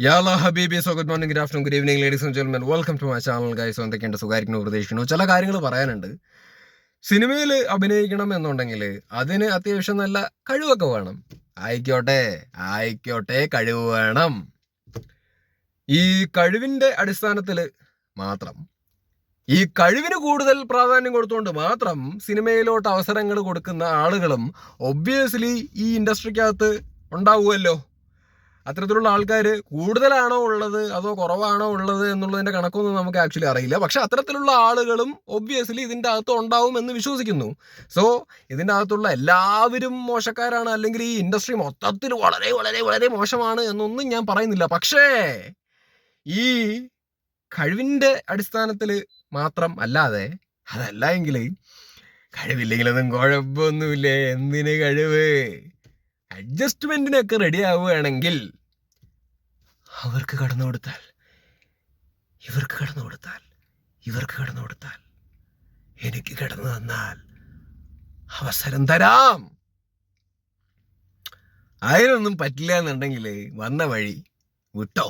യാല ഹബീബി so good morning good afternoon good evening ladies and gentlemen. Welcome to my channel guys. എന്തൊക്കെയുണ്ട് സുഖമായിരിക്കുന്നു പ്രതീക്ഷിക്കുന്നു. ചില കാര്യങ്ങൾ പറയാനുണ്ട്. സിനിമയിൽ അഭിനയിക്കണം എന്നുണ്ടെങ്കിൽ അതിന് അത്യാവശ്യം നല്ല കഴിവൊക്കെ വേണം. ആയിക്കോട്ടെ ആയിക്കോട്ടെ കഴിവ് വേണം. ഈ കഴിവിന്റെ അടിസ്ഥാനത്തിൽ മാത്രം ഈ കഴിവിന് കൂടുതൽ പ്രാധാന്യം കൊടുത്തുകൊണ്ട് മാത്രം സിനിമയിലോട്ട് അവസരങ്ങൾ കൊടുക്കുന്ന ആളുകളും ഒബ്വിയസ്ലി ഈ ഇൻഡസ്ട്രിക്കകത്ത് ഉണ്ടാവുമല്ലോ. അത്തരത്തിലുള്ള ആൾക്കാർ കൂടുതലാണോ ഉള്ളത്? അതോ കുറവാണോ ഉള്ളത് എന്നുള്ളതിന്റെ കണക്കൊന്നും നമുക്ക് ആക്ച്വലി അറിയില്ല. പക്ഷെ അത്തരത്തിലുള്ള ആളുകളും ഒബ്വിയസ്ലി ഇതിന്റെ അകത്ത് ഉണ്ടാവും എന്ന് വിശ്വസിക്കുന്നു. സോ ഇതിന്റെ അകത്തുള്ള എല്ലാവരും മോശക്കാരാണ് അല്ലെങ്കിൽ ഈ ഇൻഡസ്ട്രി മൊത്തത്തിൽ വളരെ വളരെ വളരെ മോശമാണ് എന്നൊന്നും ഞാൻ പറയുന്നില്ല. പക്ഷേ ഈ കഴിവിന്റെ അടിസ്ഥാനത്തിൽ മാത്രം അല്ലാതെ അതല്ല എങ്കിൽ കഴിവില്ലെങ്കിലൊന്നും കുഴപ്പമൊന്നുമില്ലേ? എന്തിന് കഴിവ്? അഡ്ജസ്റ്റ്മെന്റിനൊക്കെ റെഡി ആവുകയാണെങ്കിൽ അവർക്ക് കടന്നു കൊടുത്താൽ ഇവർക്ക് കടന്നു കൊടുത്താൽ ഇവർക്ക് കടന്നു കൊടുത്താൽ എനിക്ക് കടന്നു തന്നാൽ അവസരം തരാം. അതിനൊന്നും പറ്റില്ല എന്നുണ്ടെങ്കിൽ വന്ന വഴി വിട്ടോ.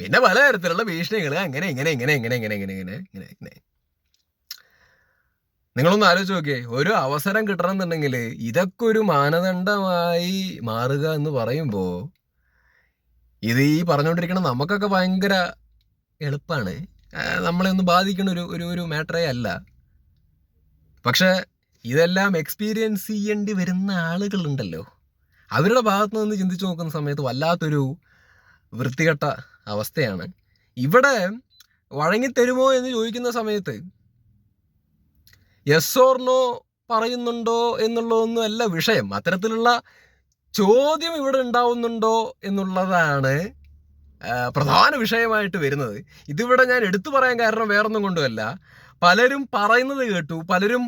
പിന്നെ പലതരത്തിലുള്ള ഭീഷണികൾ അങ്ങനെ ഇങ്ങനെ ഇങ്ങനെ ഇങ്ങനെ ഇങ്ങനെ ഇങ്ങനെ ഇങ്ങനെ ഇങ്ങനെ ഇങ്ങനെ. നിങ്ങളൊന്ന് ആലോചിച്ച് നോക്കിയേ ഒരു അവസരം കിട്ടണം എന്നുണ്ടെങ്കിൽ ഇതൊക്കെ ഒരു മാനദണ്ഡമായി മാറുക എന്ന് പറയുമ്പോൾ ഇത് ഈ പറഞ്ഞുകൊണ്ടിരിക്കണം നമുക്കൊക്കെ ഭയങ്കര എളുപ്പമാണ് നമ്മളെ ഒന്ന് ബാധിക്കുന്ന ഒരു ഒരു ഒരു മാറ്ററേ അല്ല. പക്ഷെ ഇതെല്ലാം എക്സ്പീരിയൻസ് ചെയ്യേണ്ടി വരുന്ന ആളുകളുണ്ടല്ലോ. അവരുടെ ഭാഗത്ത് നിന്ന് ചിന്തിച്ചു നോക്കുന്ന സമയത്ത് വല്ലാത്തൊരു വൃത്തികെട്ട അവസ്ഥയാണ്. ഇവിടെ വഴങ്ങിത്തരുമോ എന്ന് ചോദിക്കുന്ന സമയത്ത് യെസ് ഓർ നോ പറയുന്നുണ്ടോ എന്നുള്ളതൊന്നും അല്ല വിഷയം. അത്തരത്തിലുള്ള ചോദ്യം ഇവിടെ ഉണ്ടാവുന്നുണ്ടോ എന്നുള്ളതാണ് പ്രധാന വിഷയമായിട്ട് വരുന്നത്. ഇതിവിടെ ഞാൻ എടുത്തു പറയാൻ കാരണം വേറൊന്നും കൊണ്ടുമല്ല. പലരും പറയുന്നത് കേട്ടു പലരും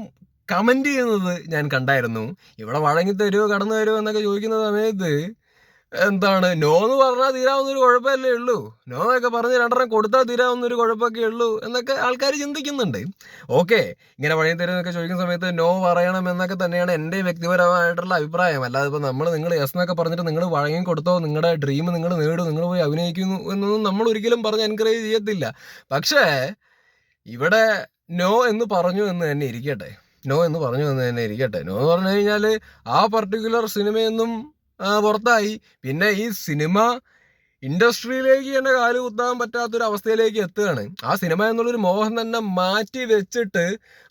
കമന്റ് ചെയ്യുന്നത് ഞാൻ കണ്ടായിരുന്നു. ഇവിടെ വഴങ്ങി തരുമോ കടന്നു തരുമോ എന്നൊക്കെ ചോദിക്കുന്ന സമയത്ത് എന്താണ്? നോ എന്ന് പറഞ്ഞാൽ തീരാവുന്ന ഒരു കുഴപ്പമല്ലേ ഉള്ളൂ. നോ എന്നൊക്കെ പറഞ്ഞ് രണ്ടെണ്ണം കൊടുത്താൽ തീരാവുന്ന ഒരു കുഴപ്പമൊക്കെ ഉള്ളൂ എന്നൊക്കെ ആൾക്കാർ ചിന്തിക്കുന്നുണ്ട്. ഓക്കെ ഇങ്ങനെ പണി തരുന്നൊക്കെ ചോദിക്കുന്ന സമയത്ത് നോ പറയണം എന്നൊക്കെ തന്നെയാണ് എന്റെ വ്യക്തിപരമായിട്ടുള്ള അഭിപ്രായം. അല്ലാതെ ഇപ്പോൾ നമ്മൾ നിങ്ങൾ യെസ് എന്നൊക്കെ പറഞ്ഞിട്ട് നിങ്ങൾ വഴങ്ങി കൊടുത്തോ നിങ്ങളുടെ ഡ്രീം നിങ്ങൾ നേടും നിങ്ങൾ പോയി അഭിനയിക്കുന്നു എന്നൊന്നും നമ്മൾ ഒരിക്കലും പറഞ്ഞ് എൻകറേജ് ചെയ്യത്തില്ല. പക്ഷേ ഇവിടെ നോ എന്ന് പറഞ്ഞു എന്ന് തന്നെ ഇരിക്കട്ടെ. നോ എന്ന് പറഞ്ഞു എന്ന് തന്നെ ഇരിക്കട്ടെ. നോ എന്ന് പറഞ്ഞു കഴിഞ്ഞാൽ ആ പർട്ടിക്കുലർ സിനിമയൊന്നും പുറത്തായി. പിന്നെ ഈ സിനിമ ഇൻഡസ്ട്രിയിലേക്ക് തന്നെ കാൽ കുത്താൻ പറ്റാത്തൊരു അവസ്ഥയിലേക്ക് എത്തുകയാണ്. ആ സിനിമ എന്നുള്ളൊരു മോഹം തന്നെ മാറ്റി വെച്ചിട്ട്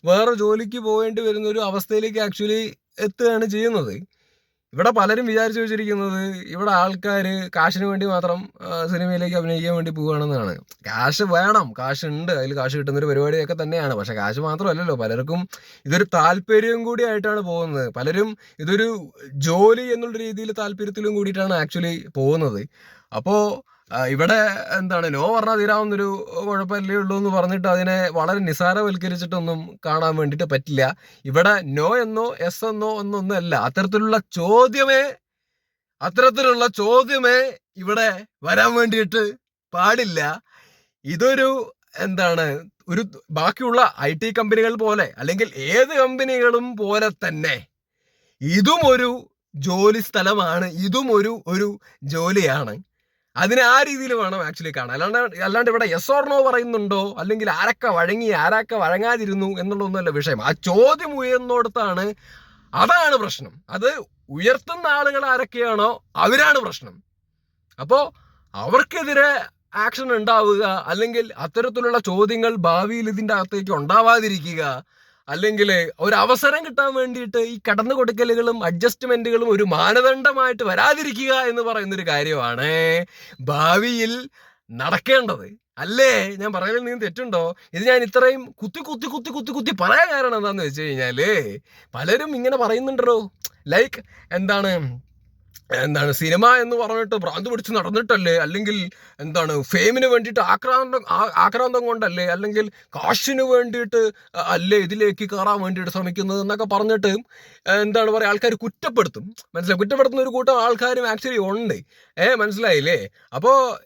വേറെ ജോലിക്ക് പോകേണ്ടി വരുന്ന ഒരു അവസ്ഥയിലേക്ക് ആക്ച്വലി എത്തുകയാണ് ചെയ്യുന്നത്. ഇവിടെ പലരും വിചാരിച്ചു വെച്ചിരിക്കുന്നത് ഇവിടെ ആൾക്കാർ കാശിന് വേണ്ടി മാത്രം സിനിമയിലേക്ക് അഭിനയിക്കാൻ വേണ്ടി പോവുകയാണെന്നാണ്. കാശ് വേണം. കാശ് ഉണ്ട് അതിൽ കാശ് കിട്ടുന്ന ഒരു പരിപാടിയൊക്കെ തന്നെയാണ്. പക്ഷെ കാശ് മാത്രമല്ലല്ലോ. പലർക്കും ഇതൊരു താല്പര്യം കൂടി ആയിട്ടാണ് പോകുന്നത്. പലരും ഇതൊരു ജോലി എന്നുള്ള രീതിയിൽ താല്പര്യത്തിലും കൂടിയിട്ടാണ് ആക്ച്വലി പോകുന്നത്. അപ്പോൾ ഇവിടെ എന്താണ് നോ പറഞ്ഞാൽ തീരാവുന്നൊരു കുഴപ്പമല്ലേ ഉള്ളൂ എന്ന് പറഞ്ഞിട്ട് അതിനെ വളരെ നിസാരവൽക്കരിച്ചിട്ടൊന്നും കാണാൻ വേണ്ടിയിട്ട് പറ്റില്ല. ഇവിടെ നോ എന്നോ എസ് എന്നോ എന്നൊന്നും അല്ല. അത്തരത്തിലുള്ള ചോദ്യമേ അത്തരത്തിലുള്ള ചോദ്യമേ ഇവിടെ വരാൻ വേണ്ടിയിട്ട് പാടില്ല. ഇതൊരു എന്താണ് ഒരു ബാക്കിയുള്ള ഐ ടി കമ്പനികൾ പോലെ അല്ലെങ്കിൽ ഏത് കമ്പനികളും പോലെ തന്നെ ഇതും ഒരു ജോലി സ്ഥലമാണ് ഇതും ഒരു ഒരു ജോലിയാണ്. അതിനെ ആ രീതിയിൽ വേണം ആക്ച്വലി കാണാൻ. അല്ലാണ്ട് അല്ലാണ്ട് ഇവിടെ യെസ് ഓർ നോ പറയുന്നുണ്ടോ? അല്ലെങ്കിൽ ആരൊക്കെ വഴങ്ങി ആരൊക്കെ വഴങ്ങാതിരുന്നു എന്നുള്ളതൊന്നുമല്ല വിഷയം. ആ ചോദ്യം ഉയർന്നിടത്താണ് അതാണ് പ്രശ്നം. അത് ഉയർത്തുന്ന ആളുകൾ ആരൊക്കെയാണോ അവരാണ് പ്രശ്നം. അപ്പോൾ അവർക്കെതിരെ ആക്ഷൻ ഉണ്ടാവുക അല്ലെങ്കിൽ അത്തരത്തിലുള്ള ചോദ്യങ്ങൾ ഭാവിയിൽ ഇതിന്റെ അകത്തേക്ക് ഉണ്ടാവാതിരിക്കുക അല്ലെങ്കിൽ ഒരു അവസരം കിട്ടാൻ വേണ്ടിയിട്ട് ഈ കടന്നു കൊടുക്കലുകളും അഡ്ജസ്റ്റ്മെന്റുകളും ഒരു മാനദണ്ഡമായിട്ട് വരാതിരിക്കുക എന്ന് പറയുന്ന ഒരു കാര്യമാണ് ഭാവിയിൽ നടക്കേണ്ടത്. അല്ലേ? ഞാൻ പറയുന്നതിൽ നിന്ന് തെറ്റുണ്ടോ? ഇത് ഞാൻ ഇത്രയും കുത്തി കുത്തി കുത്തി കുത്തി കുത്തി പറയാൻ കാരണം എന്താണെന്ന് വെച്ച് കഴിഞ്ഞാൽ പലരും ഇങ്ങനെ പറയുന്നുണ്ടല്ലോ. ലൈക്ക് എന്താണ്? എന്താണ് സിനിമ എന്ന് പറഞ്ഞിട്ട് ഭ്രാന്ത് പിടിച്ച് നടന്നിട്ടല്ലേ? അല്ലെങ്കിൽ എന്താണ് ഫെയിമിന് വേണ്ടിയിട്ട് ആക്രാന്തം ആക്രാന്തം കൊണ്ടല്ലേ? അല്ലെങ്കിൽ കാശിന് വേണ്ടിയിട്ട് അല്ലേ ഇതിലേക്ക് കയറാൻ വേണ്ടിയിട്ട് ശ്രമിക്കുന്നത് എന്നൊക്കെ പറഞ്ഞിട്ട് എന്താണ് പറയുക ആൾക്കാർ കുറ്റപ്പെടുത്തും. മനസ്സിലായി? കുറ്റപ്പെടുത്തുന്ന ഒരു കൂട്ടം ആൾക്കാരും ആക്ച്വലി ഉണ്ട്. ഏ മനസ്സിലായില്ലേ? അപ്പോൾ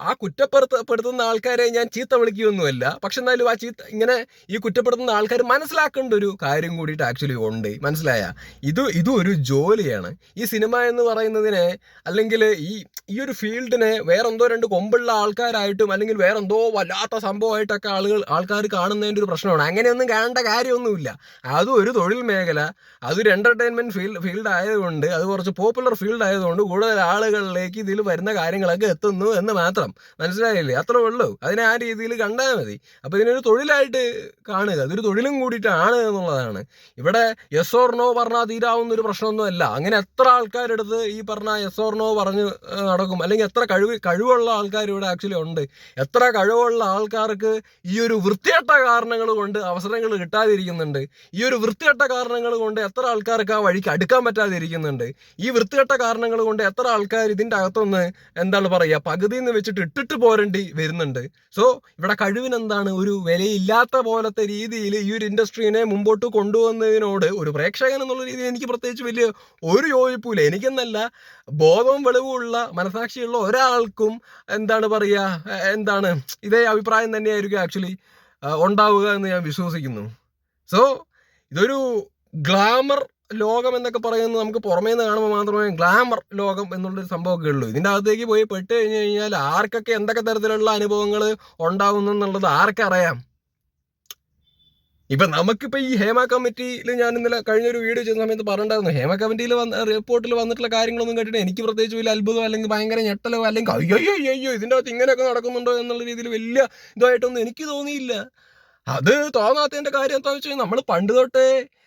ആ കുറ്റപ്പെടുത്തപ്പെടുത്തുന്ന ആൾക്കാരെ ഞാൻ ചീത്ത വിളിക്കുകയൊന്നുമല്ല. പക്ഷെ എന്നാലും ആ ചീത്ത ഇങ്ങനെ ഈ കുറ്റപ്പെടുത്തുന്ന ആൾക്കാർ മനസ്സിലാക്കേണ്ട ഒരു കാര്യം കൂടിയിട്ട് ആക്ച്വലി ഉണ്ട്. മനസ്സിലായ? ഇത് ഇതും ഒരു ജോലിയാണ്. ഈ സിനിമ എന്ന് പറയുന്നതിനെ അല്ലെങ്കിൽ ഈ ഈ ഒരു ഫീൽഡിനെ വേറെന്തോ രണ്ട് കൊമ്പുള്ള ആൾക്കാരായിട്ടും അല്ലെങ്കിൽ വേറെന്തോ വല്ലാത്ത സംഭവമായിട്ടൊക്കെ ആളുകൾ ആൾക്കാർ കാണുന്നതിന്റെ ഒരു പ്രശ്നമാണ്. അങ്ങനെയൊന്നും കാണേണ്ട കാര്യമൊന്നുമില്ല. അതും ഒരു തൊഴിൽ മേഖല. അതൊരു എന്റർടൈൻമെന്റ് ഫീൽഡ് ഫീൽഡ് ആയതുകൊണ്ട് അത് കുറച്ച് പോപ്പുലർ ഫീൽഡ് ആയതുകൊണ്ട് കൂടുതൽ ആളുകളിലേക്ക് ഇതിൽ വരുന്ന കാര്യങ്ങളൊക്കെ എത്തുന്നു എന്ന് മാത്രം. മനസ്സിലായില്ലേ? അത്രേ ഉള്ളൂ. അതിനെ ആ രീതിയിൽ കണ്ടാൽ മതി. അപ്പോൾ ഇതിനൊരു തൊഴിലായിട്ട് കാണുക. അതൊരു തൊഴിലും കൂടിയിട്ടാണ് എന്നുള്ളതാണ്. ഇവിടെ യെസ് ഓർ നോ പറഞ്ഞാൽ തീരാവുന്ന ഒരു പ്രശ്നമൊന്നുമല്ല. അങ്ങനെ എത്ര ആൾക്കാരെടുത്ത് ഈ പറഞ്ഞ യെസ് ഓർ നോ പറഞ്ഞ് ഏഹ്, നടക്കും അല്ലെങ്കിൽ എത്ര കഴിവ് കഴിവുള്ള ആൾക്കാർ ഇവിടെ ആക്ച്വലി ഉണ്ട്. എത്ര കഴിവുള്ള ആൾക്കാർക്ക് ഈ ഒരു വൃത്തികെട്ട കാരണങ്ങൾ കൊണ്ട് അവസരങ്ങൾ കിട്ടാതിരിക്കുന്നുണ്ട്. ഈ ഒരു വൃത്തികെട്ട കാരണങ്ങൾ കൊണ്ട് എത്ര ആൾക്കാർക്ക് ആ വഴിക്ക് അടുക്കാൻ പറ്റാതിരിക്കുന്നുണ്ട്. ഈ വൃത്തികെട്ട കാരണങ്ങൾ കൊണ്ട് എത്ര ആൾക്കാർ ഇതിന്റെ അകത്തൊന്ന് എന്താണ് പറയുക പകുതി നിന്ന് വെച്ചിട്ട് ഇട്ടിട്ട് പോരേണ്ടി വരുന്നുണ്ട്. സോ ഇവിടെ കഴിവിനെന്താണ്? ഒരു വിലയില്ലാത്ത പോലത്തെ രീതിയിൽ ഈ ഒരു ഇൻഡസ്ട്രീനെ മുമ്പോട്ട് കൊണ്ടുവന്നതിനോട് ഒരു പ്രേക്ഷകൻ എന്നുള്ള രീതിയിൽ എനിക്ക് പ്രത്യേകിച്ച് വലിയ ഒരു യോജിപ്പില്ല എനിക്കെന്നല്ല ബോധവും വെളിവുമുള്ള മനസാക്ഷിയുള്ള ഒരാൾക്കും എന്താണ് പറയുക എന്താണ് ഇതേ അഭിപ്രായം തന്നെയായിരിക്കും ആക്ച്വലി ഉണ്ടാവുക എന്ന് ഞാൻ വിശ്വസിക്കുന്നു. സോ ഇതൊരു ഗ്ലാമർ ലോകം എന്നൊക്കെ പറയുന്നത് നമുക്ക് പുറമേ നിന്ന് കാണുമ്പോൾ മാത്രമേ ഗ്ലാമർ ലോകം എന്നുള്ളൊരു സംഭവമൊക്കെ ഉള്ളൂ. ഇതിന്റെ അകത്തേക്ക് പോയി പെട്ട് കഴിഞ്ഞ് കഴിഞ്ഞാൽ ആർക്കൊക്കെ എന്തൊക്കെ തരത്തിലുള്ള അനുഭവങ്ങൾ ഉണ്ടാകുന്നു എന്നുള്ളത് ആർക്കറിയാം. ഇപ്പൊ നമുക്കിപ്പോ ഈ ഹേമ കമ്മിറ്റിയിൽ ഞാൻ ഇന്നലെ കഴിഞ്ഞൊരു വീഡിയോ ചെയ്ത സമയത്ത് പറഞ്ഞിട്ടുണ്ടായിരുന്നു. ഹേമ കമ്മിറ്റിയിൽ വന്ന റിപ്പോർട്ടിൽ വന്നിട്ടുള്ള കാര്യങ്ങളൊന്നും കേട്ടിട്ട് എനിക്ക് പ്രത്യേകിച്ച് വലിയ അത്ഭുതമോ അല്ലെങ്കിൽ ഭയങ്കര ഞെട്ടലോ അല്ലെങ്കിൽ അയ്യോ അയ്യോ അയ്യോ, ഇതിന്റെ അകത്ത് ഇങ്ങനെയൊക്കെ നടക്കുന്നുണ്ടോ എന്നുള്ള രീതിയിൽ വലിയ ഇതായിട്ടൊന്നും എനിക്ക് തോന്നിയില്ല. അത് തോന്നാത്തതിന്റെ കാര്യം എന്താ വെച്ചാൽ നമ്മൾ പണ്ട് തൊട്ടേ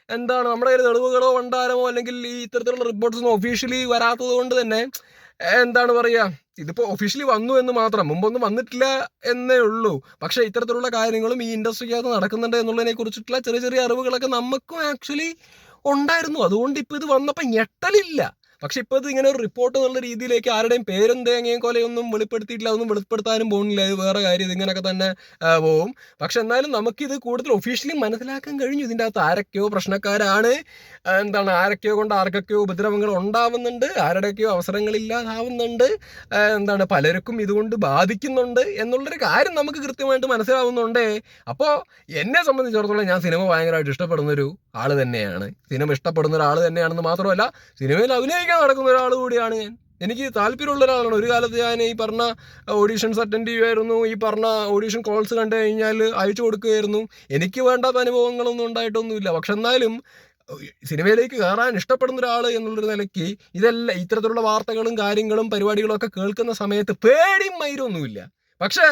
എന്താണ് നമ്മുടെ കയ്യിൽ തെളിവുകളോ ഭണ്ഡാരമോ അല്ലെങ്കിൽ ഈ ഇത്തരത്തിലുള്ള റിപ്പോർട്ട്സ് ഒന്നും ഒഫീഷ്യലി വരാത്തത് കൊണ്ട് തന്നെ എന്താണ് പറയുക ഇതിപ്പോൾ ഒഫീഷ്യലി വന്നു എന്ന് മാത്രം. മുമ്പൊന്നും വന്നിട്ടില്ല എന്നേ ഉള്ളൂ. പക്ഷേ ഇത്തരത്തിലുള്ള കാര്യങ്ങളും ഈ ഇൻഡസ്ട്രിക്കകത്ത് നടക്കുന്നുണ്ട് എന്നുള്ളതിനെ കുറിച്ചിട്ടുള്ള ചെറിയ ചെറിയ അറിവുകളൊക്കെ നമുക്കും ആക്ച്വലി ഉണ്ടായിരുന്നു. അതുകൊണ്ട് ഇപ്പോൾ ഇത് വന്നപ്പോൾ ഞെട്ടലില്ല. പക്ഷെ ഇപ്പൊ ഇത് ഇങ്ങനെ ഒരു റിപ്പോർട്ട് എന്നുള്ള രീതിയിലേക്ക് ആരുടെയും പേരും തേങ്ങയും കൊലയൊന്നും വെളിപ്പെടുത്തിയിട്ടില്ല അതൊന്നും വെളിപ്പെടുത്താനും പോകുന്നില്ല. ഇത് വേറെ കാര്യം ഇതിങ്ങനെയൊക്കെ തന്നെ പോകും പക്ഷെ എന്നാലും നമുക്കിത് കൂടുതൽ ഒഫീഷ്യലി മനസ്സിലാക്കാൻ കഴിഞ്ഞു. ഇതിന്റെ അകത്ത് ആരൊക്കെയോ പ്രശ്നക്കാരാണ്. എന്താണ് ആരൊക്കെയോ കൊണ്ട് ആർക്കൊക്കെയോ ഉപദ്രവങ്ങൾ ഉണ്ടാവുന്നുണ്ട്. ആരുടെയൊക്കെയോ അവസരങ്ങളില്ലാതാവുന്നുണ്ട്. എന്താണ് പലർക്കും ഇതുകൊണ്ട് ബാധിക്കുന്നുണ്ട് എന്നുള്ളൊരു കാര്യം നമുക്ക് കൃത്യമായിട്ട് മനസ്സിലാവുന്നുണ്ടേ. അപ്പോൾ എന്നെ സംബന്ധിച്ചിടത്തോളം ഞാൻ സിനിമ ഭയങ്കരമായിട്ട് ഇഷ്ടപ്പെടുന്ന ഒരു ആൾ തന്നെയാണ്. സിനിമ ഇഷ്ടപ്പെടുന്ന ഒരാൾ തന്നെയാണെന്ന് മാത്രമല്ല സിനിമയിൽ അഭിനയിക്കാൻ നടക്കുന്ന ഒരാൾ കൂടിയാണ് ഞാൻ. എനിക്ക് താല്പര്യമുള്ള ഒരാളാണ്. ഒരു കാലത്ത് ഞാൻ ഈ പറഞ്ഞ ഓഡീഷൻസ് അറ്റൻഡ് ചെയ്യുമായിരുന്നു. ഈ പറഞ്ഞ ഓഡീഷൻ കോൾസ് കണ്ടു കഴിഞ്ഞാൽ അയച്ചു കൊടുക്കുകയായിരുന്നു. എനിക്ക് വേണ്ടാത്ത അനുഭവങ്ങളൊന്നും ഉണ്ടായിട്ടൊന്നുമില്ല. പക്ഷെ എന്നാലും സിനിമയിലേക്ക് കയറാൻ ഇഷ്ടപ്പെടുന്ന ഒരാൾ എന്നുള്ളൊരു നിലയ്ക്ക് ഇതെല്ലാം ഇത്തരത്തിലുള്ള വാർത്തകളും കാര്യങ്ങളും പരിപാടികളും ഒക്കെ കേൾക്കുന്ന സമയത്ത് പേടിയും മൈരൊന്നുമില്ല. പക്ഷേ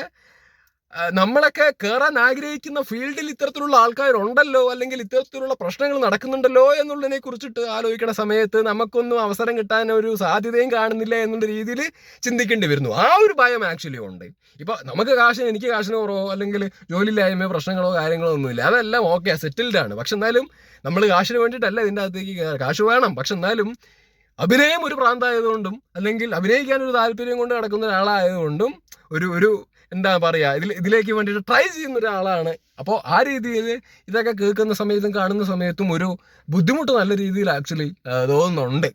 നമ്മളൊക്കെ കയറാൻ ആഗ്രഹിക്കുന്ന ഫീൽഡിൽ ഇത്തരത്തിലുള്ള ആൾക്കാരുണ്ടല്ലോ അല്ലെങ്കിൽ ഇത്തരത്തിലുള്ള പ്രശ്നങ്ങൾ നടക്കുന്നുണ്ടല്ലോ എന്നുള്ളതിനെ കുറിച്ചിട്ട് ആലോചിക്കുന്ന സമയത്ത് നമുക്കൊന്നും അവസരം കിട്ടാൻ ഒരു സാധ്യതയും കാണുന്നില്ല എന്നുള്ള രീതിയിൽ ചിന്തിക്കേണ്ടി വരുന്നു. ആ ഒരു ഭയം ആക്ച്വലി ഉണ്ട്. ഇപ്പൊ നമുക്ക് കാശിന് എനിക്ക് കാശിന് കുറവോ അല്ലെങ്കിൽ ജോലിയില്ലായ്മയോ പ്രശ്നങ്ങളോ കാര്യങ്ങളോ ഒന്നുമില്ല. അതെല്ലാം ഓക്കെ സെറ്റിൽഡ് ആണ്. പക്ഷെ എന്നാലും നമ്മൾ കാശിന് വേണ്ടിയിട്ടല്ല ഇതിന്റെ അകത്തേക്ക് കാശ് വേണം. പക്ഷെ എന്നാലും അഭിനയം ഒരു പ്രാന്തമായതുകൊണ്ടും അല്ലെങ്കിൽ അഭിനയിക്കാൻ ഒരു താല്പര്യം കൊണ്ട് നടക്കുന്ന ഒരാളായതുകൊണ്ടും ഒരു ഒരു എന്താ പറയുക ഇതിൽ ഇതിലേക്ക് വേണ്ടിയിട്ട് ട്രൈ ചെയ്യുന്ന ഒരാളാണ്. അപ്പോൾ ആ രീതിയിൽ ഇതൊക്കെ കേൾക്കുന്ന സമയത്തും കാണുന്ന സമയത്തും ഒരു ബുദ്ധിമുട്ട് നല്ല രീതിയിൽ ആക്ച്വലി തോന്നുന്നുണ്ട്.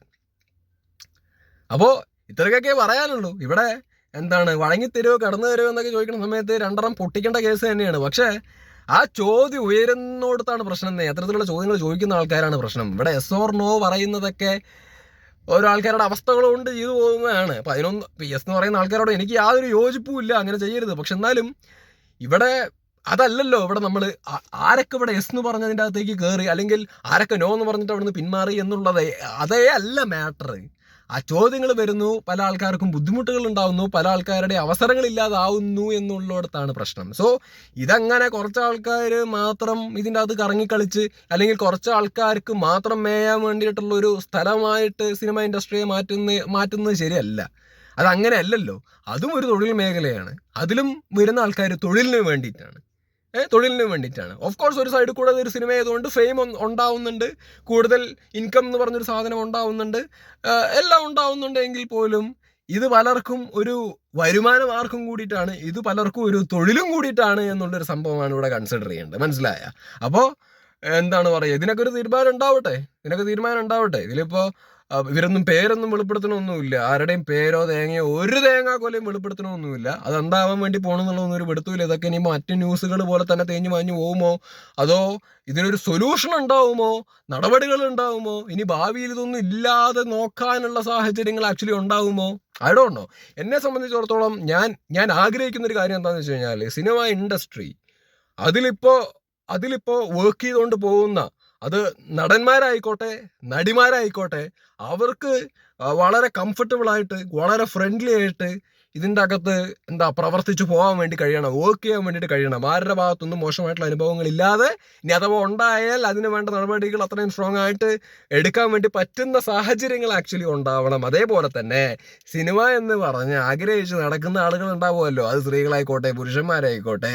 അപ്പോൾ ഇത്രയൊക്കെ പറയാനുള്ളൂ. ഇവിടെ എന്താണ് വഴങ്ങിത്തരുമോ കടന്നു തരുമോ എന്നൊക്കെ ചോദിക്കുന്ന സമയത്ത് രണ്ടെണ്ണം പൊട്ടിക്കേണ്ട കേസ് തന്നെയാണ്. പക്ഷേ ആ ചോദ്യം ഉയരുന്നോടത്താണ് പ്രശ്നം. അത്തരത്തിലുള്ള ചോദ്യങ്ങൾ ചോദിക്കുന്ന ആൾക്കാരാണ് പ്രശ്നം. ഇവിടെ എസ് ഓർ നോ പറയുന്നതൊക്കെ ഓരോ ആൾക്കാരുടെ അവസ്ഥകളും കൊണ്ട് ചെയ്തു പോകുന്നതാണ്. അപ്പം അതിനൊന്നും എസ് എന്ന് പറയുന്ന ആൾക്കാരോട് എനിക്ക് യാതൊരു യോജിപ്പും ഇല്ല അങ്ങനെ ചെയ്യരുത്. പക്ഷെ എന്നാലും ഇവിടെ അതല്ലല്ലോ ഇവിടെ നമ്മൾ ആരൊക്കെ ഇവിടെ എസ് എന്ന് പറഞ്ഞതിന്റെ അകത്തേക്ക് കയറി അല്ലെങ്കിൽ ആരൊക്കെ നോ എന്ന് പറഞ്ഞിട്ട് അവിടുന്ന് പിന്മാറി എന്നുള്ളത് അതേ അല്ല മാറ്റർ ആ ചോദ്യങ്ങൾ വരുന്നു പല ആൾക്കാർക്കും ബുദ്ധിമുട്ടുകൾ ഉണ്ടാവുന്നു പല ആൾക്കാരുടെ അവസരങ്ങൾ ഇല്ലാതാവുന്നു എന്നുള്ളിടത്താണ് പ്രശ്നം. സോ ഇതങ്ങനെ കുറച്ച് ആൾക്കാർ മാത്രം ഇതിന്റെ അകത്ത് കറങ്ങിക്കളിച്ച് അല്ലെങ്കിൽ കുറച്ച് ആൾക്കാർക്ക് മാത്രം മേയാൻ വേണ്ടിയിട്ടുള്ള ഒരു സ്ഥലമായിട്ട് സിനിമ ഇൻഡസ്ട്രിയെ മാറ്റുന്ന മാറ്റുന്നത് ശരിയല്ല. അതങ്ങനെ അല്ലല്ലോ അതും ഒരു തൊഴിൽ മേഖലയാണ്. അതിലും വരുന്ന ആൾക്കാർ തൊഴിലിന് വേണ്ടിയിട്ടാണ്. തൊഴിലിന് വേണ്ടിയിട്ടാണ്. ഓഫ് കോഴ്സ് ഒരു സൈഡിൽ കൂടെ ഒരു സിനിമ ആയതുകൊണ്ട് ഫെയിം ഉണ്ടാവുന്നുണ്ട്. കൂടുതൽ ഇൻകം എന്ന് പറഞ്ഞൊരു സാധനം ഉണ്ടാവുന്നുണ്ട്. എല്ലാം ഉണ്ടാവുന്നുണ്ട് എങ്കിൽ പോലും ഇത് പലർക്കും ഒരു വരുമാനം ആർക്കും കൂടിയിട്ടാണ് ഇത് പലർക്കും ഒരു തൊഴിലും കൂടിയിട്ടാണ് എന്നുള്ളൊരു സംഭവമാണ് ഇവിടെ കൺസിഡർ ചെയ്യേണ്ടത്. മനസ്സിലായ? അപ്പോൾ എന്താണ് പറയുക? ഇതിനൊക്കെ ഒരു തീരുമാനം ഉണ്ടാവട്ടെ. ഇതിനൊക്കെ തീരുമാനം ഉണ്ടാവട്ടെ. ഇതിലിപ്പോ ആ, ഇവരൊന്നും പേരൊന്നും വെളിപ്പെടുത്തണമൊന്നുമില്ല. ആരുടെയും പേരോ തേങ്ങയോ ഒരു തേങ്ങാ കൊലയും വെളിപ്പെടുത്തണമൊന്നുമില്ല. അത് എന്താവാൻ വേണ്ടി പോകണമെന്നുള്ളതൊന്നും ഒരു വെടുത്തുമില്ല ഇതൊക്കെ ഇനി മറ്റ് ന്യൂസുകൾ പോലെ തന്നെ തേഞ്ഞു മാഞ്ഞു പോകുമോ അതോ ഇതിനൊരു സൊല്യൂഷൻ ഉണ്ടാവുമോ? നടപടികൾ ഉണ്ടാവുമോ? ഇനി ഭാവിയിൽ ഇതൊന്നും ഇല്ലാതെ നോക്കാനുള്ള സാഹചര്യങ്ങൾ ആക്ച്വലി ഉണ്ടാവുമോ? ഐ ഡോണ്ട് നോ എന്നെ സംബന്ധിച്ചിടത്തോളം ഞാൻ ഞാൻ ആഗ്രഹിക്കുന്ന ഒരു കാര്യം എന്താണെന്ന് വെച്ച് കഴിഞ്ഞാൽ സിനിമ ഇൻഡസ്ട്രി അതിലിപ്പോൾ അതിലിപ്പോൾ വർക്ക് ചെയ്തുകൊണ്ട് പോകുന്ന അത് നടന്മാരായിക്കോട്ടെ നടിമാരായിക്കോട്ടെ അവർക്ക് വളരെ കംഫർട്ടബിൾ ആയിട്ട് വളരെ ഫ്രണ്ട്ലി ആയിട്ട് ഇതിന്റെ അകത്ത് എന്താ പ്രവർത്തിച്ചു പോകാൻ വേണ്ടി കഴിയണം വർക്ക് ചെയ്യാൻ വേണ്ടിയിട്ട് കഴിയണം. ആരുടെ ഭാഗത്തൊന്നും മോശമായിട്ടുള്ള അനുഭവങ്ങൾ ഇല്ലാതെ ഇനി അഥവാ ഉണ്ടായാൽ അതിന് വേണ്ട നടപടികൾ അത്രയും സ്ട്രോങ് ആയിട്ട് എടുക്കാൻ വേണ്ടി പറ്റുന്ന സാഹചര്യങ്ങൾ ആക്ച്വലി ഉണ്ടാവണം. അതേപോലെ തന്നെ സിനിമ എന്ന് പറഞ്ഞ് ആഗ്രഹിച്ച് നടക്കുന്ന ആളുകൾ ഉണ്ടാവുമല്ലോ. അത് സ്ത്രീകളായിക്കോട്ടെ പുരുഷന്മാരായിക്കോട്ടെ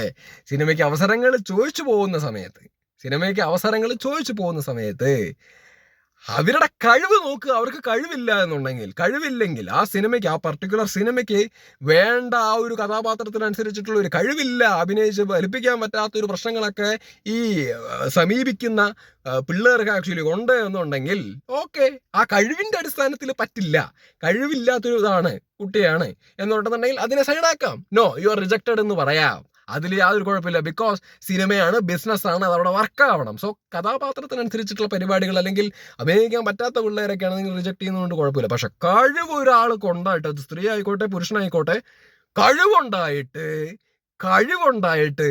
സിനിമയ്ക്ക് അവസരങ്ങൾ ചോദിച്ചു പോകുന്ന സമയത്ത്. സിനിമയ്ക്ക് അവസരങ്ങൾ ചോദിച്ചു പോകുന്ന സമയത്ത് അവരുടെ കഴിവ് നോക്കുക അവർക്ക് കഴിവില്ല എന്നുണ്ടെങ്കിൽ കഴിവില്ലെങ്കിൽ ആ സിനിമയ്ക്ക് ആ പർട്ടിക്കുലർ സിനിമയ്ക്ക് വേണ്ട ആ ഒരു കഥാപാത്രത്തിനനുസരിച്ചിട്ടുള്ള ഒരു കഴിവില്ല അഭിനയിച്ച് ഫലിപ്പിക്കാൻ പറ്റാത്ത ഒരു പ്രശ്നങ്ങളൊക്കെ ഈ സമീപിക്കുന്ന പിള്ളേർക്ക് ആക്ച്വലി ഉണ്ട് എന്നുണ്ടെങ്കിൽ ഓക്കെ ആ കഴിവിന്റെ അടിസ്ഥാനത്തിൽ പറ്റില്ല. കഴിവില്ലാത്തൊരു ഇതാണ് കുട്ടിയാണ് എന്നുണ്ടെന്നുണ്ടെങ്കിൽ അതിനെ സൈഡാക്കാം നോ യു ആർ റിജക്റ്റഡ് എന്ന് പറയാം. അതിൽ യാതൊരു കുഴപ്പമില്ല. ബിക്കോസ് സിനിമയാണ് ബിസിനസ്സാണ് അതവിടെ വർക്കാവണം സോ കഥാപാത്രത്തിനനുസരിച്ചിട്ടുള്ള പരിപാടികൾ അല്ലെങ്കിൽ അഭിനയിക്കാൻ പറ്റാത്ത പിള്ളേരൊക്കെയാണ് നിങ്ങൾ റിജക്ട് ചെയ്യുന്നതുകൊണ്ട് കുഴപ്പമില്ല. പക്ഷെ കഴിവ് ഒരാൾ കൊണ്ടായിട്ട് അത് സ്ത്രീ ആയിക്കോട്ടെ പുരുഷനായിക്കോട്ടെ കഴിവുണ്ടായിട്ട് കഴിവുണ്ടായിട്ട്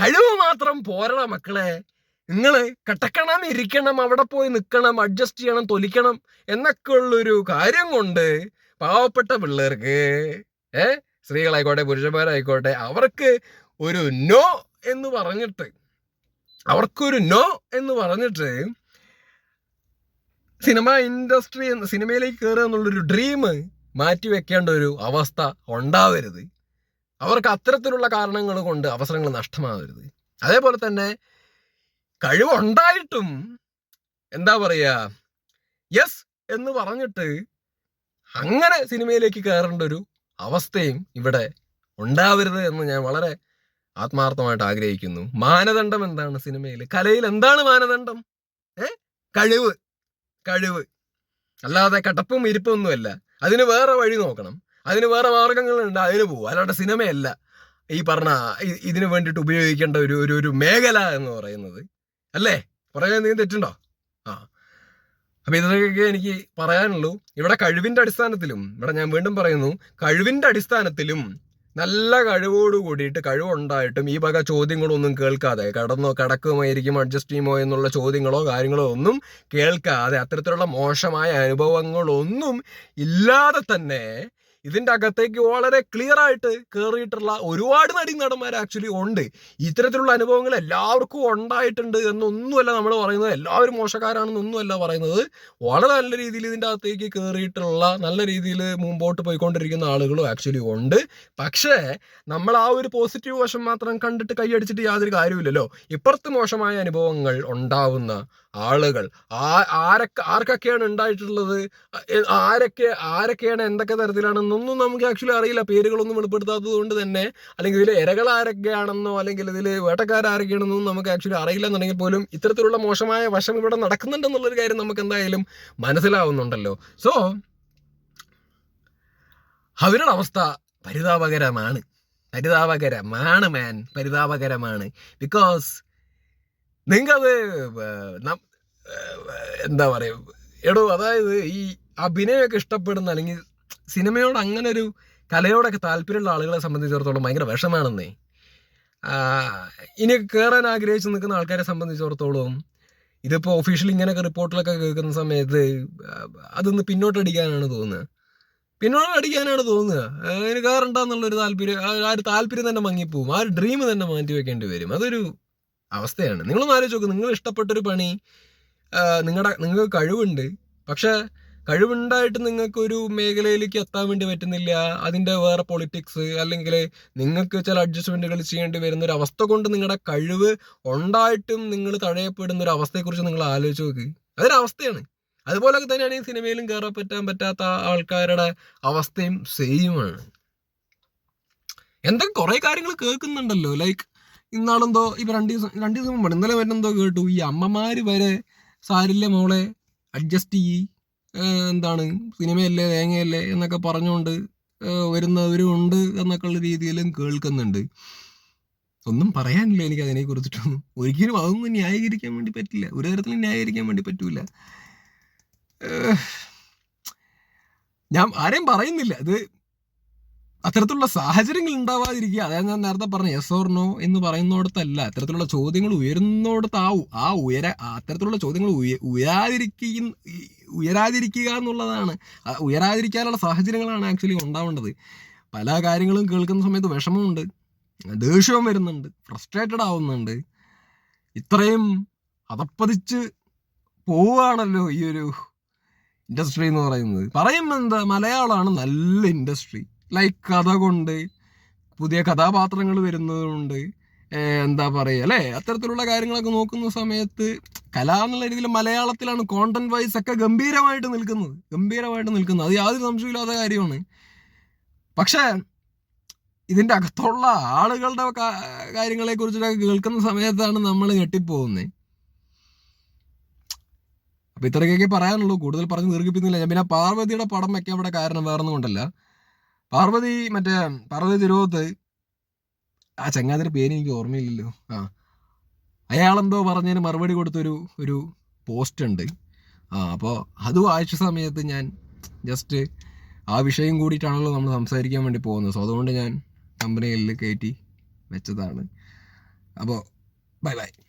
കഴിവ് മാത്രം പോരട മക്കളെ. നിങ്ങൾ കിടക്കണം ഇരിക്കണം അവിടെ പോയി നിൽക്കണം അഡ്ജസ്റ്റ് ചെയ്യണം തൊലിക്കണം എന്നൊക്കെ ഉള്ളൊരു കാര്യം കൊണ്ട് പാവപ്പെട്ട പിള്ളേർക്ക് ഏ സ്ത്രീകളായിക്കോട്ടെ പുരുഷന്മാരായിക്കോട്ടെ അവർക്ക് ഒരു നോ എന്ന് പറഞ്ഞിട്ട് അവർക്കൊരു നോ എന്ന് പറഞ്ഞിട്ട് സിനിമ ഇൻഡസ്ട്രി സിനിമയിലേക്ക് കയറുക എന്നുള്ളൊരു ഡ്രീം മാറ്റി വെക്കേണ്ട ഒരു അവസ്ഥ ഉണ്ടാവരുത്. അവർക്ക് അത്തരത്തിലുള്ള കാരണങ്ങൾ കൊണ്ട് അവസരങ്ങൾ നഷ്ടമാവരുത്. അതേപോലെ തന്നെ കഴിവുണ്ടായിട്ടും എന്താ പറയുക യെസ് എന്ന് പറഞ്ഞിട്ട് അങ്ങനെ സിനിമയിലേക്ക് കയറേണ്ട ഒരു അവസ്ഥയും ഇവിടെ ഉണ്ടാവരുത് എന്ന് ഞാൻ വളരെ ആത്മാർത്ഥമായിട്ട് ആഗ്രഹിക്കുന്നു. മാനദണ്ഡം എന്താണ് സിനിമയിൽ കലയിൽ എന്താണ് മാനദണ്ഡം? ഏ? കഴിവ്. കഴിവ്. അല്ലാതെ കടപ്പും ഇരിപ്പൊന്നുമല്ല അതിന് വേറെ വഴി നോക്കണം. അതിന് വേറെ മാർഗങ്ങളുണ്ട്. അതിന് പോകും അല്ലാണ്ട് സിനിമയല്ല. ഈ പറഞ്ഞ ഇതിനു വേണ്ടിയിട്ട് ഉപയോഗിക്കേണ്ട ഒരു ഒരു ഒരു മേഖല എന്ന് പറയുന്നത്. അല്ലേ? പറയാൻ എന്തെങ്കിലും തെറ്റുണ്ടോ? ആ. അപ്പൊ ഇതൊക്കെ എനിക്ക് പറയാനുള്ളൂ. ഇവിടെ കഴിവിന്റെ അടിസ്ഥാനത്തിലും ഇവിടെ ഞാൻ വീണ്ടും പറയുന്നു കഴിവിന്റെ അടിസ്ഥാനത്തിലും നല്ല കഴിവോട് കൂടിയിട്ട് കഴിവുണ്ടായിട്ടും ഈ വക ചോദ്യങ്ങളൊന്നും കേൾക്കാതെ കടന്നോ കടക്കുമായിരിക്കും അഡ്ജസ്റ്റ് ചെയ്യുമോ എന്നുള്ള ചോദ്യങ്ങളോ കാര്യങ്ങളോ ഒന്നും കേൾക്കാതെ അത്തരത്തിലുള്ള മോശമായ അനുഭവങ്ങളൊന്നും ഇല്ലാതെ തന്നെ ഇതിന്റെ അകത്തേക്ക് വളരെ ക്ലിയർ ആയിട്ട് കയറിയിട്ടുള്ള ഒരുപാട് നടി നടന്മാർ ആക്ച്വലി ഉണ്ട്. ഇത്തരത്തിലുള്ള അനുഭവങ്ങൾ എല്ലാവർക്കും ഉണ്ടായിട്ടുണ്ട് എന്നൊന്നുമല്ല നമ്മൾ പറയുന്നത്. എല്ലാവരും മോശക്കാരാണെന്നൊന്നുമല്ല പറയുന്നത്. വളരെ നല്ല രീതിയിൽ ഇതിന്റെ അകത്തേക്ക് കയറിയിട്ടുള്ള നല്ല രീതിയിൽ മുമ്പോട്ട് പോയിക്കൊണ്ടിരിക്കുന്ന ആളുകളും ആക്ച്വലി ഉണ്ട്. പക്ഷേ നമ്മൾ ആ ഒരു പോസിറ്റീവ് വശം മാത്രം കണ്ടിട്ട് കൈയടിച്ചിട്ട് യാതൊരു കാര്യമില്ലല്ലോ ഇപ്പുറത്ത് മോശമായ അനുഭവങ്ങൾ ഉണ്ടാവുന്ന ആളുകൾ. ആ ആരൊക്കെ ആർക്കൊക്കെയാണ് ഉണ്ടായിട്ടുള്ളത്? ആരൊക്കെ ആരൊക്കെയാണ് എന്തൊക്കെ തരത്തിലാണെന്നൊന്നും നമുക്ക് ആക്ച്വലി അറിയില്ല. പേരുകളൊന്നും വെളിപ്പെടുത്താത്തത് കൊണ്ട് തന്നെ. അല്ലെങ്കിൽ ഇതിൽ ഇരകൾ ആരൊക്കെയാണെന്നോ അല്ലെങ്കിൽ ഇതിൽ വേട്ടക്കാരാരൊക്കെയാണെന്നൊന്നും നമുക്ക് ആക്ച്വലി അറിയില്ല എന്നുണ്ടെങ്കിൽ പോലും ഇത്തരത്തിലുള്ള മോശമായ വശം ഇവിടെ നടക്കുന്നുണ്ടെന്നുള്ളൊരു കാര്യം നമുക്ക് എന്തായാലും മനസ്സിലാവുന്നുണ്ടല്ലോ. സോ അവരുടെ അവസ്ഥ പരിതാപകരമാണ്. പരിതാപകരമാണ് മാൻ പരിതാപകരമാണ്. ബിക്കോസ് നിങ്ങൾക്കത് എന്താ പറയുക എടോ അതായത് ഈ അഭിനയമൊക്കെ ഇഷ്ടപ്പെടുന്ന അല്ലെങ്കിൽ സിനിമയോട് അങ്ങനെ ഒരു കലയോടൊക്കെ താല്പര്യമുള്ള ആളുകളെ സംബന്ധിച്ചിടത്തോളം ഭയങ്കര വിഷമാണെന്നേ. ഇനി കയറാൻ ആഗ്രഹിച്ച് നിൽക്കുന്ന ആൾക്കാരെ സംബന്ധിച്ചിടത്തോളം ഇതിപ്പോൾ ഒഫീഷ്യലി ഇങ്ങനെയൊക്കെ റിപ്പോർട്ടിലൊക്കെ കേൾക്കുന്ന സമയത്ത് അതൊന്ന് പിന്നോട്ടടിക്കാനാണ് തോന്നുന്നത് പിന്നോട്ടടിക്കാനാണ് തോന്നുക. അതിന് കയറണ്ടെന്നുള്ളൊരു താല്പര്യം ആ ഒരു താല്പര്യം തന്നെ മങ്ങിപ്പോവും. ആ ഒരു ഡ്രീം തന്നെ മാറ്റി വെക്കേണ്ടി വരും. അതൊരു അവസ്ഥയാണ്. നിങ്ങളൊന്ന് ആലോചിച്ച് നോക്ക്. നിങ്ങൾ ഇഷ്ടപ്പെട്ടൊരു പണി നിങ്ങളുടെ നിങ്ങൾക്ക് കഴിവുണ്ട്. പക്ഷേ കഴിവുണ്ടായിട്ട് നിങ്ങൾക്കൊരു മേഖലയിലേക്ക് എത്താൻ വേണ്ടി പറ്റുന്നില്ല. അതിന്റെ വേറെ പൊളിറ്റിക്സ് അല്ലെങ്കിൽ നിങ്ങൾക്ക് ചില അഡ്ജസ്റ്റ്മെന്റുകൾ ചെയ്യേണ്ടി വരുന്ന ഒരു അവസ്ഥ കൊണ്ട് നിങ്ങളുടെ കഴിവ് ഉണ്ടായിട്ടും നിങ്ങൾ തഴയപ്പെടുന്ന ഒരു അവസ്ഥയെക്കുറിച്ച് നിങ്ങൾ ആലോചിച്ച് നോക്ക്. അതൊരവസ്ഥയാണ് അതുപോലൊക്കെ തന്നെയാണ് ഈ സിനിമയിലും കയറാൻ പറ്റാൻ പറ്റാത്ത ആൾക്കാരുടെ അവസ്ഥയും സെയിമാണ് എന്തൊക്കെ കുറേ കാര്യങ്ങൾ കേൾക്കുന്നുണ്ടല്ലോ. ലൈക്ക് ഇന്നാളെന്തോ ഇപ്പൊ രണ്ട് ദിവസം രണ്ട് ദിവസം മുമ്പ് ഇന്നലെ വരെ എന്തോ കേട്ടു. ഈ അമ്മമാര് വരെ സാരില്ലേ മോളെ? അഡ്ജസ്റ്റ് ചെയ്യ്. എന്താണ്? സിനിമയല്ലേ തേങ്ങയല്ലേ എന്നൊക്കെ പറഞ്ഞുകൊണ്ട് വരുന്നവരും ഉണ്ട് എന്നൊക്കെ ഉള്ള രീതിയിലും കേൾക്കുന്നുണ്ട്. ഒന്നും പറയാനില്ല എനിക്ക് അതിനെ കുറിച്ചിട്ടൊന്നും. ഒരിക്കലും അതൊന്നും ന്യായീകരിക്കാൻ വേണ്ടി പറ്റില്ല. ഒരു തരത്തിലും ന്യായീകരിക്കാൻ വേണ്ടി പറ്റൂല. ഞാൻ ആരെയും പറയുന്നില്ല. ഇത് അത്തരത്തിലുള്ള സാഹചര്യങ്ങൾ ഉണ്ടാവാതിരിക്കുക. അതായത് ഞാൻ നേരത്തെ പറഞ്ഞു യെസ് ഓർ നോ എന്ന് പറയുന്നിടത്തല്ല. അത്തരത്തിലുള്ള ചോദ്യങ്ങൾ ഉയരുന്നിടത്താവും. ആ ഉയര അത്തരത്തിലുള്ള ചോദ്യങ്ങൾ ഉയ ഉയരാതിരിക്കുക ഉയരാതിരിക്കുക എന്നുള്ളതാണ്. ഉയരാതിരിക്കാനുള്ള സാഹചര്യങ്ങളാണ് ആക്ച്വലി ഉണ്ടാവേണ്ടത്. പല കാര്യങ്ങളും കേൾക്കുന്ന സമയത്ത് വിഷമമുണ്ട്. ദേഷ്യവും വരുന്നുണ്ട്. ഫ്രസ്ട്രേറ്റഡ് ആവുന്നുണ്ട്. ഇത്രയും അതപ്പതിച്ച് പോവുകയാണല്ലോ ഈ ഒരു ഇൻഡസ്ട്രി എന്ന് പറയുന്നത്. പറയുമ്പോൾ എന്താ? മലയാളമാണ് നല്ല ഇൻഡസ്ട്രി ലൈക്ക് കഥ കൊണ്ട് പുതിയ കഥാപാത്രങ്ങൾ വരുന്നതുകൊണ്ട് എന്താ പറയുക അല്ലേ? അത്തരത്തിലുള്ള കാര്യങ്ങളൊക്കെ നോക്കുന്ന സമയത്ത് കല എന്നുള്ള രീതിയിൽ മലയാളത്തിലാണ് കോണ്ടന്റ് വൈസ് ഒക്കെ ഗംഭീരമായിട്ട് നിൽക്കുന്നത്. ഗംഭീരമായിട്ട് നിൽക്കുന്നത്. അത് യാതൊരു സംശയമില്ലാത്ത കാര്യമാണ്. പക്ഷേ ഇതിന്റെ അകത്തുള്ള ആളുകളുടെ കാര്യങ്ങളെ കുറിച്ചിട്ടൊക്കെ കേൾക്കുന്ന സമയത്താണ് നമ്മൾ ഞെട്ടിപ്പോകുന്നത്. അപ്പൊ ഇത്രയൊക്കെ പറയാനുള്ളൂ. കൂടുതൽ പറഞ്ഞ് ദീർഘിപ്പിക്കുന്നില്ല. ഞാൻ പിന്നെ പാർവതിയുടെ പടം വെക്കാൻ ഇവിടെ കാരണം വേറൊന്നും കൊണ്ടല്ല. പാർവതി മറ്റേ പാർവതി തിരുവോത്ത്. ആ ചങ്ങാതിന്റെ പേര് എനിക്ക് ഓർമ്മയില്ലല്ലോ. ആ. അയാളെന്തോ പറഞ്ഞതിന് മറുപടി കൊടുത്തൊരു ഒരു പോസ്റ്റ് ഉണ്ട്. ആ അപ്പോൾ അത് വായിച്ച സമയത്ത് ഞാൻ ജസ്റ്റ് ആ വിഷയം കൂടിയിട്ടാണല്ലോ നമ്മൾ സംസാരിക്കാൻ വേണ്ടി പോകുന്നത്. സോ അതുകൊണ്ട് ഞാൻ കമ്പനിയിൽ കയറ്റി വെച്ചതാണ്. അപ്പോൾ ബൈ ബൈ